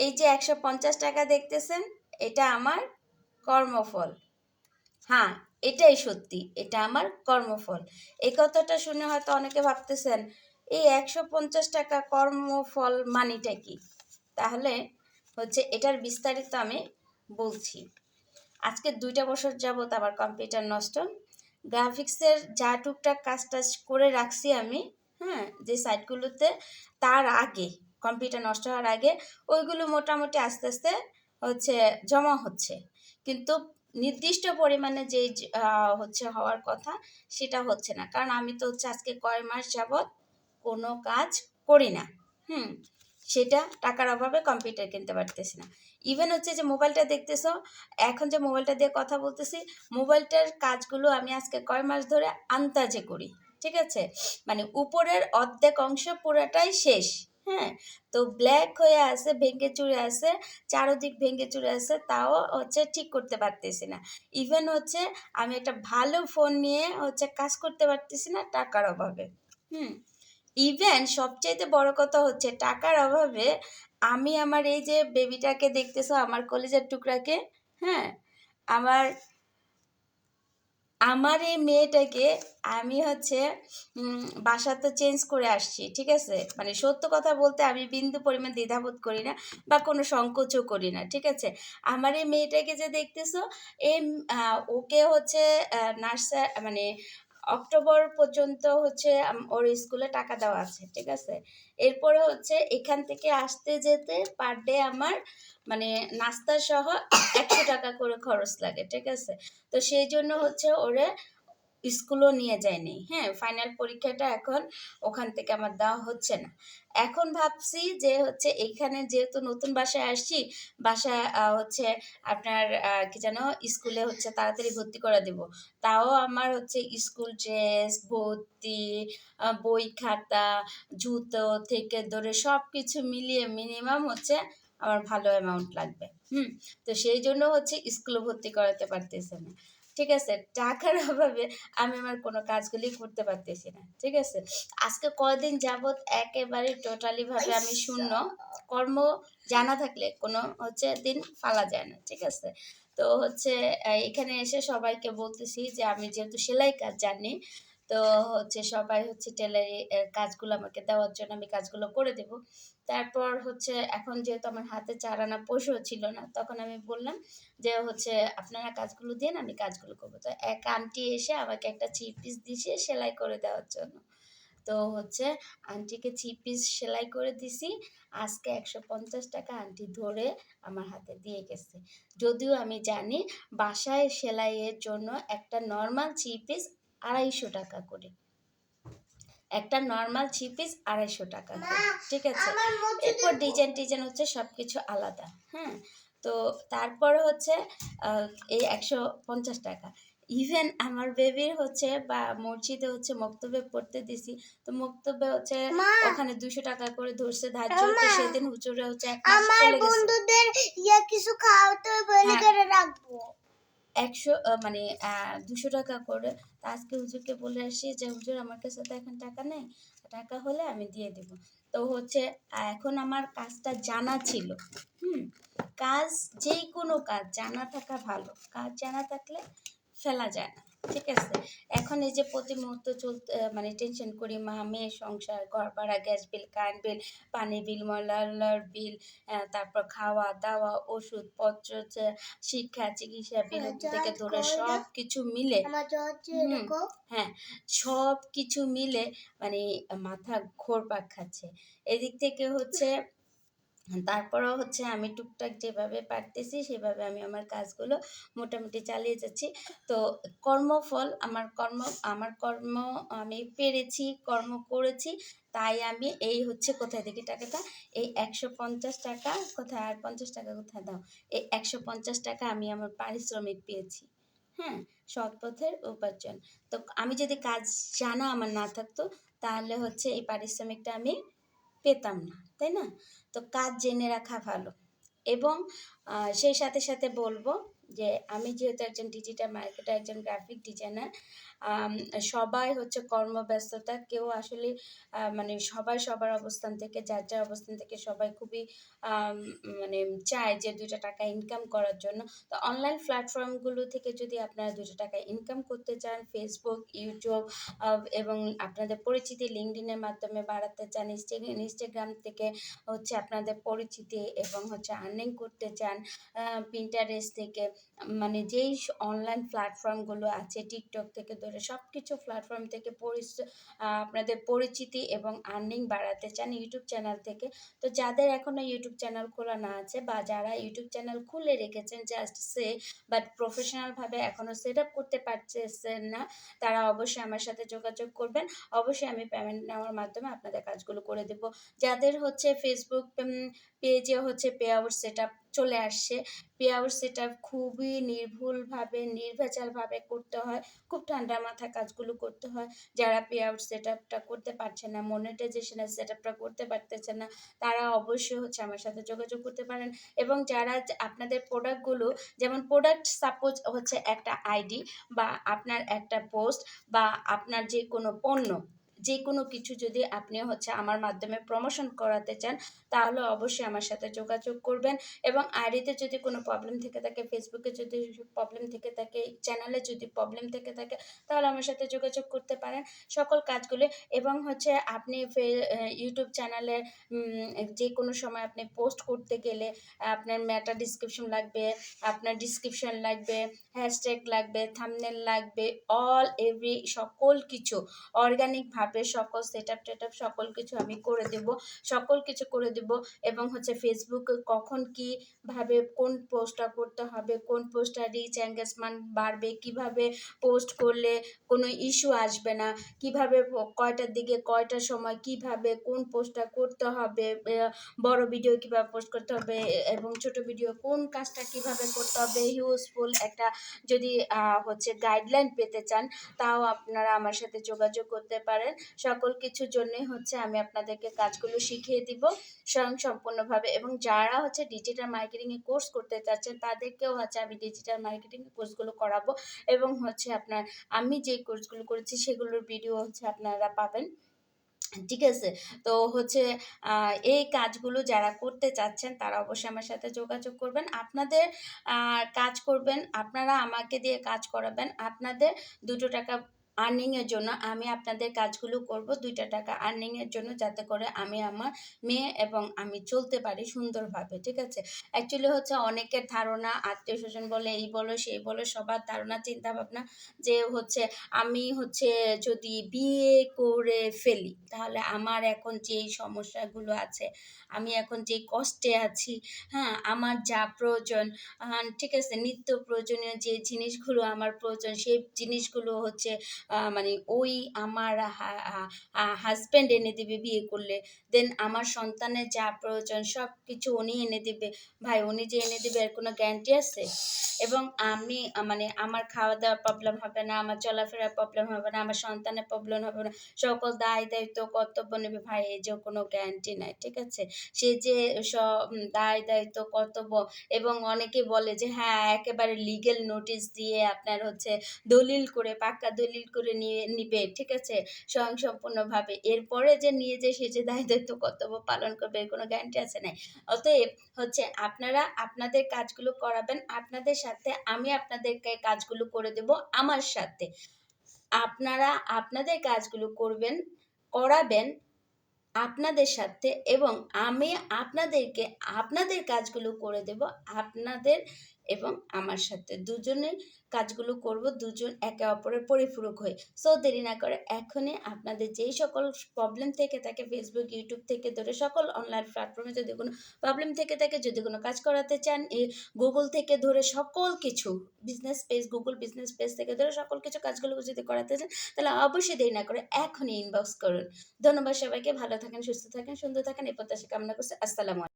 এই যে একশো পঞ্চাশ টাকা দেখতেছেন, এটা আমার কর্মফল। হ্যাঁ এটাই সত্যি, এটা আমার কর্মফল। এই কথাটা শুনে হয়তো অনেকে ভাবতেছেন, এই একশো পঞ্চাশ টাকা কর্মফল মানিটা কি? তাহলে হচ্ছে এটার বিস্তারিত আমি বলছি। আজকে দুইটা বছর যাবত আমার কম্পিউটার নষ্ট। গ্রাফিক্সের যা টুকটাক কাজ টাজ করে রাখছি আমি হ্যাঁ যে সাইটগুলোতে, তার আগে কম্পিউটার নষ্ট হওয়ার আগে ওইগুলো মোটামুটি আস্তে আস্তে হচ্ছে জমা হচ্ছে। কিন্তু নির্দিষ্ট পরিমাণে যে হচ্ছে হওয়ার কথা সেটা হচ্ছে না। কারণ আমি তো হচ্ছে আজকে কয় মাস যাবৎ কোনো কাজ করি না। হুম, সেটা টাকার অভাবে কম্পিউটার কিনতে পারতেছি না। ইভেন হচ্ছে যে মোবাইলটা দেখতেছো, এখন যে মোবাইলটা দিয়ে কথা বলতেছি, মোবাইলটার কাজগুলো আমি আজকে কয় মাস ধরে আন্তাজে করি। ঠিক আছে? মানে উপরের অর্ধেক অংশ পুরোটাই শেষ। হ্যাঁ? তো ব্ল্যাক হয়ে আছে, ভেঙে চুরে আছে, চারোদিক ভেঙে চুরে আছে, তাও হচ্ছে ঠিক করতে পারতেছি না। ইভেন হচ্ছে আমি একটা ভালো ফোন নিয়ে হচ্ছে কাজ করতে পারতেছি না টাকার অভাবে। হুম? ইভেন সবচাইতে বড় কথা হচ্ছে টাকার অভাবে আমি আমার এই যে বেবিটাকে দেখতেছো, আমার কলেজের টুকরাকে হ্যাঁ? আমার আমার এই মেয়েটাকে আমি হচ্ছে বাসা তো চেঞ্জ করে আসছি, ঠিক আছে? মানে সত্য কথা বলতে আমি বিন্দু পরিমাণ দ্বিধাবোধ করি না বা কোনো সংকোচও করি না, ঠিক আছে? আমার এই মেয়েটাকে যে দেখতেছো এই ওকে হচ্ছে নার্সার মানে অক্টোবর পর্যন্ত হচ্ছে ওর স্কুলে টাকা দেওয়া আছে, ঠিক আছে? এরপরে হচ্ছে এখান থেকে আসতে যেতে পার ডে আমার মানে নাস্তা সহ একশো টাকা করে খরচ লাগে, ঠিক আছে? তো সেই জন্য হচ্ছে ওরে স্কুলও নিয়ে যায়নি। হ্যাঁ ফাইনাল পরীক্ষাটা এখন ওখান থেকে আমার দেওয়া হচ্ছে না। এখন ভাবছি যে হচ্ছে এইখানে যেহেতু নতুন বাসায় আসছি, বাসায় হচ্ছে আপনার কি যেন স্কুলে হচ্ছে তাড়াতাড়ি ভর্তি করে দেব। তাও আমার হচ্ছে স্কুল ড্রেস, ভর্তি বই খাতা, জুতো থেকে ধরে সব কিছু মিলিয়ে মিনিমাম হচ্ছে আমার ভালো অ্যামাউন্ট লাগবে। হুম, তো সেই জন্য হচ্ছে স্কুলে ভর্তি করাতে পারতেছে না। ঠিক আছে? টাকার অভাবে আমি আমার কোনো কাজগুলি করতে পারতেছি না ঠিক আছে? আজকে কয়দিন যাবৎ একেবারে টোটালি ভাবে আমি শূন্য। কর্ম জানা থাকলে কোনো হচ্ছে দিন ফালা যায় না ঠিক আছে? তো হচ্ছে এখানে এসে সবাইকে বলতেছি যে আমি যেহেতু সেলাই কাজ জানি তো হচ্ছে সবাই হচ্ছে টেলারি কাজগুলো আমাকে দেওয়ার জন্য আমি কাজগুলো করে দেব। তারপর হচ্ছে এখন যেহেতু আমার হাতে চার আনা পশু ছিল না, তখন আমি বললাম যে হচ্ছে আপনারা কাজগুলো দিন, আমি কাজগুলো করব। তো এক আন্টি এসে আমাকে একটা চিপ পিস দিছে সেলাই করে দেওয়ার জন্য। তো হচ্ছে আন্টিকে চিপ পিস সেলাই করে দিছি, আজকে একশো পঞ্চাশ টাকা আন্টি ধরে আমার হাতে দিয়ে গেছে। যদিও আমি জানি বাসায় সেলাইয়ের জন্য একটা নর্মাল চিপ পিস আড়াইশো টাকা করে। একটা নর্মাল থ্রি পিস আড়াইশো টাকা ঠিক আছে? এরপর ডিজাইন টিজাইন হচ্ছে সব কিছু আলাদা হ্যাঁ তো তারপরে হচ্ছে এই একশো পঞ্চাশ টাকা। ইভেন আমার বেবির হচ্ছে বা মসজিদে হচ্ছে মক্তবে পড়তে দিছি তো মক্তবে হচ্ছে ওখানে দুশো টাকা করে ধরছে ধার্য সেদিন হুজুরে হচ্ছে গেছে। বন্ধুদের ইয়া কিছু খাওয়াতে বলে হ্যাঁ। করে রাখব। একশো মানে দুশো টাকা করে। তা আজকে হুজুরকে বলে আসি যে, হুজুর, আমার কাছে তো এখন টাকা নেই। টাকা হলে আমি দিয়ে দেব। তো হচ্ছে এখন আমার কাজটা জানা ছিল। হুম? কাজ যে কোনো কাজ, জানা থাকা ভালো। কাজ জানা থাকলে ফেলা যায় না। ঠিক আছে? এখন এই যে প্রতি মুহূর্ত চলতে মানে টেনশন করি মা মেয়ে সংসার ঘর ভাড়া গ্যাস বিল কারেন্ট বিল পানি বিল ময়লার বিল তারপর খাওয়া দাওয়া ওষুধপত্র শিক্ষা চিকিৎসা বিল থেকে ধরে সব কিছু মিলে হ্যাঁ সব কিছু মিলে মানে মাথা ঘোরপাক খাচ্ছে। এদিক থেকে হচ্ছে তারপরেও হচ্ছে আমি টুকটাক যেভাবে পারতেছি, সেভাবে আমি আমার কাজগুলো মোটামুটি চালিয়ে যাচ্ছি। তো কর্মফল, আমার কর্ম আমার কর্ম আমি পেরেছি, কর্ম করেছি, তাই আমি এই হচ্ছে কোথায় দেখি টাকাটা? এই একশো পঞ্চাশ টাকা কোথায় আর পঞ্চাশ টাকা কোথায় দাও? এই একশো পঞ্চাশ টাকা আমি আমার পারিশ্রমিক পেয়েছি। হ্যাঁ সৎ পথের উপার্জন। তো আমি যদি কাজ জানা আমার না থাকতো, তাহলে হচ্ছে এই পারিশ্রমিকটা আমি পেতাম না, তাই না? তো কাজ জেনে রাখা ভালো। এবং সেই সাথে সাথে বলব যে, আমি যেহেতু একজন ডিজিটাল মার্কেটার একজন গ্রাফিক ডিজাইনার সবাই হচ্ছে কর্মব্যস্ততা। কেউ আসলে মানে সবাই সবার অবস্থান থেকে, যার যার অবস্থান থেকে সবাই খুবই মানে চায় যে দুটো টাকা ইনকাম করার জন্য। তো অনলাইন প্ল্যাটফর্মগুলো থেকে যদি আপনারা দুটো টাকা ইনকাম করতে চান ফেসবুক ইউটিউব এবং আপনাদের পরিচিতি লিঙ্কডিনের মাধ্যমে বাড়াতে চান ইনস্টাগ্রাম থেকে হচ্ছে আপনাদের পরিচিতি এবং হচ্ছে আর্নিং করতে চান পিন্টারেস্ট থেকে মানে যেই অনলাইন প্ল্যাটফর্মগুলো আছে টিকটক থেকে ধরে সব কিছু প্ল্যাটফর্ম থেকে আপনাদের পরিচিতি এবং আর্নিং বাড়াতে চান ইউটিউব চ্যানেল থেকে, তো যাদের এখনও ইউটিউব চ্যানেল খোলা না আছে বা যারা ইউটিউব চ্যানেল খুলে রেখেছেন জাস্ট সে বাট প্রফেশনালভাবে এখনও সেট আপ করতে পারছেন না, তারা অবশ্যই আমার সাথে যোগাযোগ করবেন। অবশ্যই আমি পেমেন্ট নেওয়ার মাধ্যমে আপনাদের কাজগুলো করে দেব। যাদের হচ্ছে ফেসবুক পেজে হচ্ছে পে আউট সেট আপ চলে আসছে। পে আউট সেট খুবই নির্ভুলভাবে, নির্ভেজালভাবে করতে হয়। খুব ঠান্ডা মাথায় কাজগুলো করতে হয়। যারা পে আউট সেট আপটা করতে পারছে না মনিটাইজেশনের সেট আপটা করতে পারতেছে না, তারা অবশ্যই হচ্ছে আমার সাথে যোগাযোগ করতে পারেন। এবং যারা আপনাদের প্রোডাক্টগুলো যেমন প্রোডাক্ট সাপোজ হচ্ছে একটা আইডি বা আপনার একটা পোস্ট বা আপনার যে কোনো পণ্য যে কোনো কিছু যদি আপনি হচ্ছে আমার মাধ্যমে প্রমোশন করাতে চান, তাহলে অবশ্যই আমার সাথে যোগাযোগ করবেন এবং আইডিতে যদি কোনো প্রবলেম থেকে থাকে ফেসবুকে যদি প্রবলেম থেকে থাকে চ্যানেলে যদি প্রবলেম থেকে থাকে, তাহলে আমার সাথে যোগাযোগ করতে পারেন। সকল কাজগুলো এবং হচ্ছে আপনি ইউটিউব চ্যানেলে যে কোনো সময় আপনি পোস্ট করতে গেলে আপনার ম্যাটার ডিসক্রিপশন লাগবে, আপনার ডিসক্রিপশন লাগবে হ্যাশট্যাগ লাগবে থামনেল লাগবে অল এভরি সকল কিছু অর্গানিকভাবে সকল সেট আপ টেট আপ সকল কিছু আমি করে দেব, সকল কিছু করে দেব এবং হচ্ছে ফেসবুক কখন কীভাবে কোন পোস্টটা করতে হবে, কোন পোস্টটা রিচ এঙ্গেজমেন্ট বাড়বে, কীভাবে পোস্ট করলে কোনো ইস্যু আসবে না, কীভাবে কয়টার দিকে কয়টার সময় কীভাবে কোন পোস্টটা করতে হবে বড় ভিডিও কীভাবে পোস্ট করতে হবে এবং ছোট ভিডিও কোন কাজটা কীভাবে করতে হবে ইউজফুল একটা যদি হচ্ছে গাইডলাইন পেতে চান, তাও আপনারা আমার সাথে যোগাযোগ করতে পারেন। সকল কিছুর জন্যই হচ্ছে আমি আপনাদেরকে কাজগুলো শিখিয়ে দিব স্বয়ং সম্পূর্ণভাবে। এবং যারা হচ্ছে ডিজিটাল মার্কেটিংয়ে কোর্স করতে চাচ্ছেন, তাদেরকেও হচ্ছে আমি ডিজিটাল মার্কেটিং কোর্সগুলো করাবো। এবং হচ্ছে আপনার, আমি যে কোর্সগুলো করেছি, সেগুলোর ভিডিও হচ্ছে আপনারা পাবেন। ঠিক আছে? তো হচ্ছে এই কাজগুলো যারা করতে চাচ্ছেন, তারা অবশ্যই আমার সাথে যোগাযোগ করবেন। আপনাদের কাজ করবেন, আপনারা আমাকে দিয়ে কাজ করাবেন। আপনাদের দুটো টাকা আর্নিংয়ের জন্য আমি আপনাদের কাজগুলো করব। দুইটা টাকা আর্নিংয়ের জন্য যাতে করে আমি আমার মেয়ে এবং আমি চলতে পারি সুন্দরভাবে, ঠিক আছে? অ্যাকচুয়ালি হচ্ছে অনেকের ধারণা আত্মীয় স্বজন বলে, এই বলো সেই বলো, সবার ধারণা চিন্তা ভাবনা যে হচ্ছে আমি হচ্ছে যদি বিয়ে করে ফেলি, তাহলে আমার এখন যেই সমস্যাগুলো আছে, আমি এখন যে কষ্টে আছি হ্যাঁ আমার যা প্রয়োজন ঠিক আছে? নিত্য প্রয়োজনীয় যে জিনিসগুলো আমার প্রয়োজন, সেই জিনিসগুলো হচ্ছে মানে ওই আমার হাজব্যান্ড এনে দেবে বিয়ে করলে। দেন আমার সন্তানের যা প্রয়োজন সব কিছু উনি এনে দেবে। ভাই, উনি যে এনে দেবে, এর কোনো গ্যারান্টি আছে? এবং আমি মানে আমার খাওয়া দাওয়ার প্রবলেম হবে না, আমার চলাফেরার প্রবলেম হবে না, আমার সন্তানের প্রবলেম হবে না, সকল দায় দায়িত্ব, কর্তব্য নেবে। ভাই এই যে কোনো গ্যারান্টি নাই, ঠিক আছে? সে যে সব দায় দায়িত্ব, কর্তব্য, এবং অনেকে বলে যে হ্যাঁ একেবারে লিগেল নোটিশ দিয়ে আপনার হচ্ছে দলিল করে, পাক্কা দলিল করে নিয়ে নিবে, ঠিক আছে? স্বয়ং এরপরে যে নিয়ে যে সে যে দায়িত্ব, কর্তব্য পালন করবে কোনো গ্যারান্টি আছে নাই। অতএব হচ্ছে আপনারা আপনাদের কাজগুলো করাবেন, আপনাদের সাথে আমি আপনাদেরকে কাজগুলো করে দেব আমার সাথে। আপনারা আপনাদের কাজগুলো করবেন, করাবেন আপনাদের সাথে এবং আমি আপনাদেরকে আপনাদের কাজগুলো করে দেব। আপনাদের এবং আমার সাথে দুজনেই কাজগুলো করব, দুজন একে অপরের পরিপূরক হয়ে। সো দেরি না করে এখনই আপনাদের যেই সকল প্রবলেম থেকে থাকে ফেসবুক ইউটিউব থেকে ধরে সকল অনলাইন প্ল্যাটফর্মে যদি কোনো প্রবলেম থেকে থাকে, যদি কোনো কাজ করাতে চান, এই গুগল থেকে ধরে সকল কিছু business page Google business page থেকে ধরে সকল কিছু কাজগুলো যদি করাতে চান, তাহলে অবশ্যই দেরি না করে এখনই ইনবক্স করুন। ধন্যবাদ সবাইকে, ভালো থাকেন, সুস্থ থাকেন, সুন্দর থাকেন, এই প্রত্যাশা কামনা করছি। আসসালামু